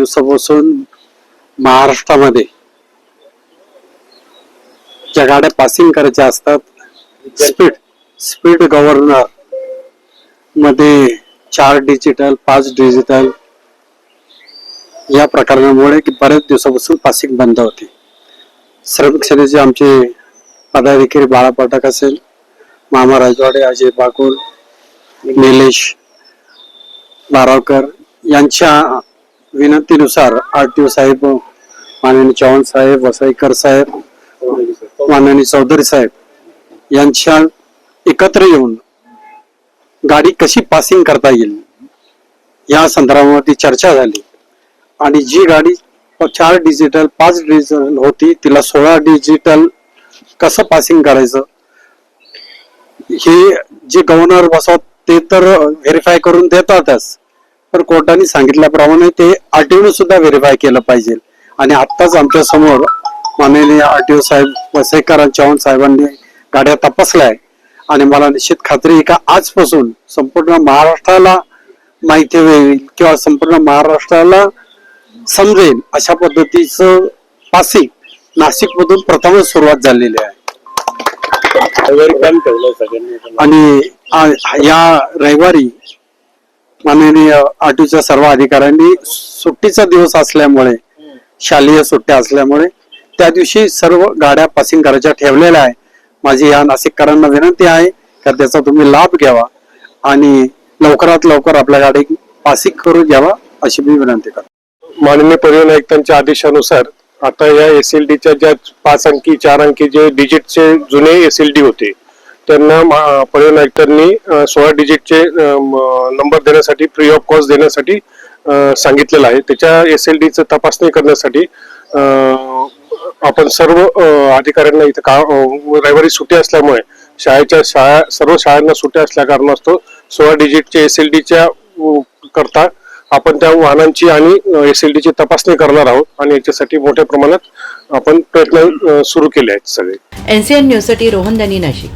दिवसापासून महाराष्ट्रामध्ये ज्या गाड्या पासिंग करायच्या असतात स्पीड स्पीड गव्हर्नरमध्ये चार डिजिटल पाच डिजिटल या प्रकरणामुळे की बऱ्याच दिवसापासून पासिंग बंद होती. श्रमिक सेनेचे आमचे पदाधिकारी बाळा पाठक असेल मामा राजवाडे अजय बाकुल निलेश बारावकर यांच्या विनंतीनुसार आर साहेब माननीय चव्हाण साहेब वसईकर साहेब माननीय चौधरी साहेब यांच्या एकत्र येऊन गाडी कशी पासिंग करता येईल? या संदर्भामध्ये चर्चा झाली. आणि जी गाडी चार डिजिटल पाच डिजिटल होती तिला सोळा डिजिटल कसं पासिंग करायचं? हे जे गव्हर्नर बसवत ते तर व्हेरीफाय करून देतातच. पण कोर्टाने सांगितल्याप्रमाणे ते आरटीओने सुद्धा व्हेरीफाय केलं पाहिजे. आणि आत्ताच आमच्यासमोर माननीय आरटीओ साहेब वसईकर चव्हाण साहेबांनी गाड्या तपासल्या आणि मला निश्चित खात्री आहे का आजपासून संपूर्ण महाराष्ट्राला माहिती होईल किंवा संपूर्ण महाराष्ट्राला समजेल अशा पद्धतीचं पासिंग नाशिक मधून प्रथमच सुरुवात झालेली आहे. आणि या रविवारी माननीय आरटीच्या सर्व अधिकाऱ्यांनी सुट्टीचा दिवस असल्यामुळे शालेय सुट्ट्या असल्यामुळे त्या दिवशी सर्व गाड्या पासिंग करायच्या ठेवलेल्या आहे माझी या नाशिककरांना विनंती आहे का त्याचा तुम्ही लाभ घ्यावा आणि लवकरात लवकर आपल्या गाडी पासिंग करून घ्यावा अशी मी विनंती करतो. माननीय परिवहन आयुक्तांच्या आदेशानुसार आता या एस एल डीच्या ज्या पाच अंकी चार अंकी जे डिजिटचे जुने एस एल डी होते त्यांना पर्यटन आयुक्तांनी सोळा डिजिटचे नंबर देण्यासाठी फ्री ऑफ कॉस्ट देण्यासाठी सांगितलेलं आहे. त्याच्या एस एल डीचं तपासणी करण्यासाठी आपण सर्व अधिकाऱ्यांना इथं का रविवारी सुट्टी असल्यामुळे शाळेच्या शाळा सर्व शाळांना सुट्ट्या असल्या कारणास्तव सोळा डिजिटचे एस एल डीच्या करता आपण त्या वाहनांची आणि एस एल डीची तपासणी करणार आहोत आणि याच्यासाठी मोठ्या प्रमाणात आपण प्रयत्न सुरू केले आहेत सगळे. एनसीएन न्यूजसाठी रोहन दनी नाशिक.